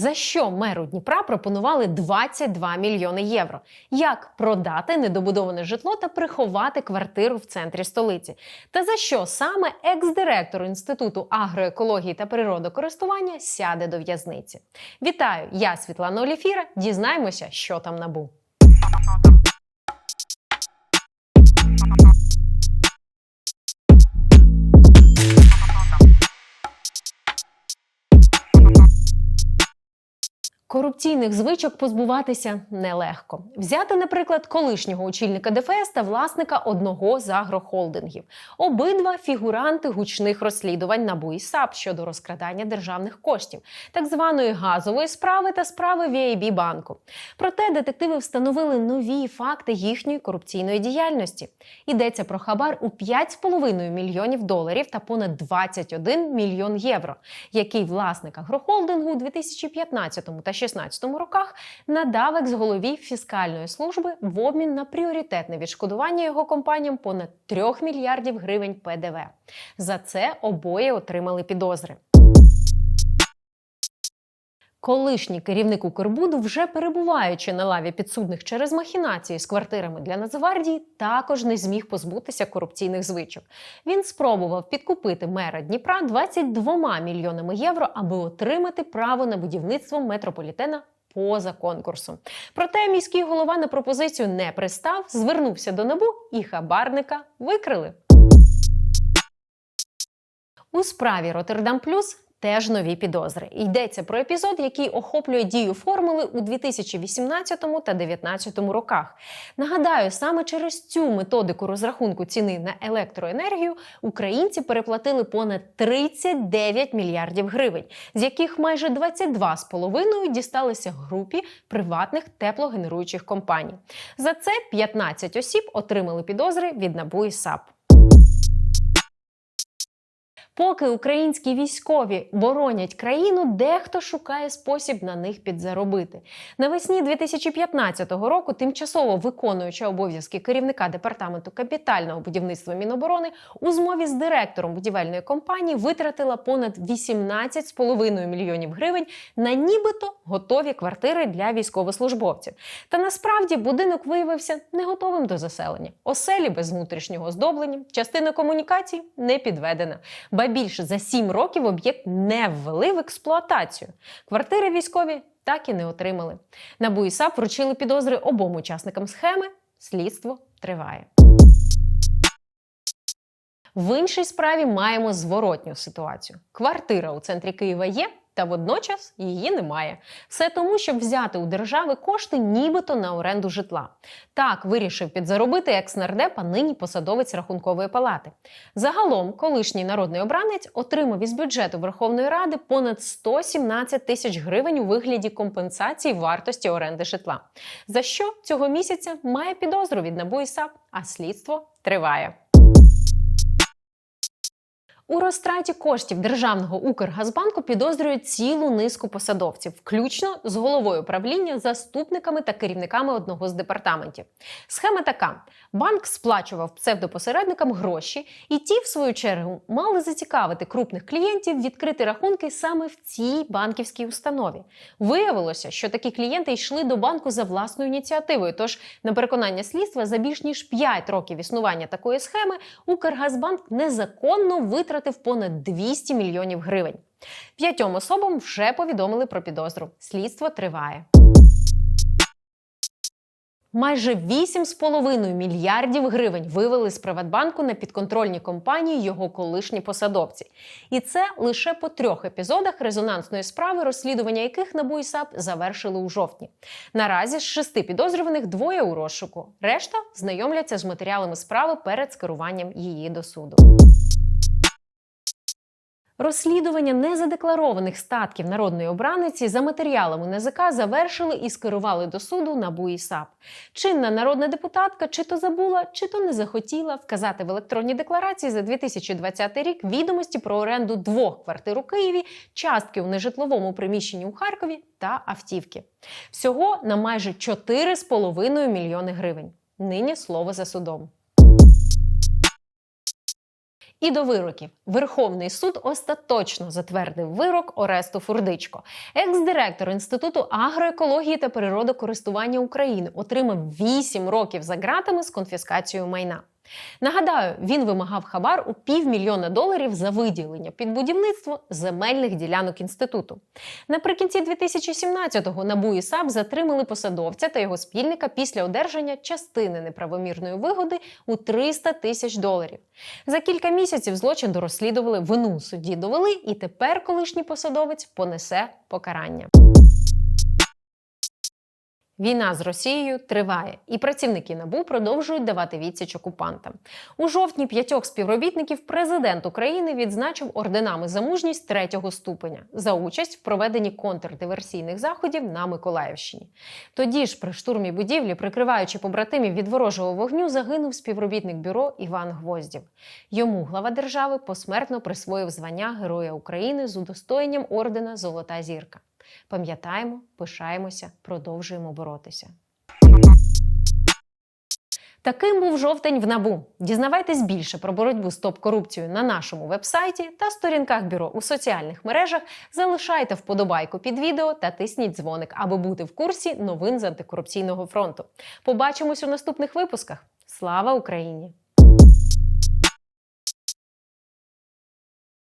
За що меру Дніпра пропонували 22 мільйони євро? Як продати недобудоване житло та приховати квартиру в центрі столиці? Та за що саме екс-директор інституту агроекології та природокористування сяде до в'язниці? Вітаю! Я Світлана Оліфіра. Дізнаємося, що там набу. Корупційних звичок позбуватися нелегко. Взяти, наприклад, колишнього очільника ДФС та власника одного з агрохолдингів. Обидва фігуранти гучних розслідувань НАБУ і САП щодо розкрадання державних коштів, так званої газової справи та справи VIB банку. Проте детективи встановили нові факти їхньої корупційної діяльності. Йдеться про хабар у 5,5 мільйонів доларів та понад 21 мільйон євро, який власник агрохолдингу у 2015 та 2016 роках надав з голові фіскальної служби в обмін на пріоритетне відшкодування його компаніям понад 3 мільярдів гривень ПДВ. За це обоє отримали підозри. Колишній керівник Укрбуду, вже перебуваючи на лаві підсудних через махінації з квартирами для Нацгвардії, також не зміг позбутися корупційних звичок. Він спробував підкупити мера Дніпра 22 мільйонами євро, аби отримати право на будівництво метрополітена. Поза конкурсом. Проте міський голова на пропозицію не пристав, звернувся до набу і хабарника викрили. У справі Роттердам Плюс теж нові підозри. Йдеться про епізод, який охоплює дію формули у 2018 та 2019 роках. Нагадаю, саме через цю методику розрахунку ціни на електроенергію українці переплатили понад 39 мільярдів гривень, з яких майже 22,5 дісталися групі приватних теплогенеруючих компаній. За це 15 осіб отримали підозри від НАБУ і САП. Поки українські військові боронять країну, дехто шукає спосіб на них підзаробити. Навесні 2015 року тимчасово виконуюча обов'язки керівника департаменту капітального будівництва Міноборони у змові з директором будівельної компанії витратила понад 18,5 мільйонів гривень на нібито готові квартири для військовослужбовців. Та насправді будинок виявився не готовим до заселення. Оселі без внутрішнього оздоблення, частина комунікацій не підведена. Ба більше за сім років об'єкт не ввели в експлуатацію. Квартири військові так і не отримали. НАБУ і САП вручили підозри обом учасникам схеми. Слідство триває. В іншій справі маємо зворотню ситуацію. Квартира у центрі Києва є, та водночас її немає. Все тому, щоб взяти у держави кошти, нібито на оренду житла. Так вирішив підзаробити екс-нардеп, а нині посадовець рахункової палати. Загалом, колишній народний обранець отримав із бюджету Верховної Ради понад 117 тисяч гривень у вигляді компенсації вартості оренди житла. За що цього місяця має підозру від НАБУ і САП, а слідство триває. У розтраті коштів державного Укргазбанку підозрюють цілу низку посадовців, включно з головою правління, заступниками та керівниками одного з департаментів. Схема така: банк сплачував псевдопосередникам гроші, і ті, в свою чергу, мали зацікавити крупних клієнтів відкрити рахунки саме в цій банківській установі. Виявилося, що такі клієнти йшли до банку за власною ініціативою. Тож, на переконання слідства, за більш ніж 5 років існування такої схеми Укргазбанк незаконно витратив витратив понад 200 мільйонів гривень. П'ятьом особам вже повідомили про підозру. Слідство триває. Майже 8,5 мільярдів гривень вивели з Приватбанку на підконтрольні компанії його колишні посадовці. І це лише по трьох епізодах резонансної справи, розслідування яких НАБУ і САП завершили у жовтні. Наразі з шести підозрюваних двоє у розшуку. Решта знайомляться з матеріалами справи перед скеруванням її до суду. Розслідування незадекларованих статків народної обраниці за матеріалами НЗК завершили і скерували до суду НАБУ і САП. Чинна народна депутатка чи то забула, чи то не захотіла вказати в електронній декларації за 2020 рік відомості про оренду двох квартир у Києві, частки у нежитловому приміщенні у Харкові та автівки. Всього на майже 4,5 мільйони гривень. Нині слово за судом. І до вироків Верховний суд остаточно затвердив вирок Оресту Фурдичко. Екс-директор Інституту агроекології та природокористування України отримав 8 років за ґратами з конфіскацією майна. Нагадаю, він вимагав хабар у півмільйона доларів за виділення під будівництво земельних ділянок інституту. Наприкінці 2017-го НАБУ і САП затримали посадовця та його спільника після одержання частини неправомірної вигоди у 300 тисяч доларів. За кілька місяців злочин дорозслідували, вину судді довели, і тепер колишній посадовець понесе покарання. Війна з Росією триває, і працівники НАБУ продовжують давати відсіч окупантам. У жовтні п'ятьох співробітників президент України відзначив орденами за мужність третього ступеня за участь в проведенні контрдиверсійних заходів на Миколаївщині. Тоді ж, при штурмі будівлі, прикриваючи побратимів від ворожого вогню, загинув співробітник бюро Іван Гвоздів. Йому глава держави посмертно присвоїв звання Героя України з удостоєнням ордена Золота зірка. Пам'ятаємо, пишаємося, продовжуємо боротися. Таким був жовтень в набу. Дізнавайтесь більше про боротьбу з топ-корупцією на нашому вебсайті та сторінках бюро у соціальних мережах. Залишайте вподобайку під відео та тисніть дзвоник, аби бути в курсі новин з антикорупційного фронту. Побачимось у наступних випусках. Слава Україні!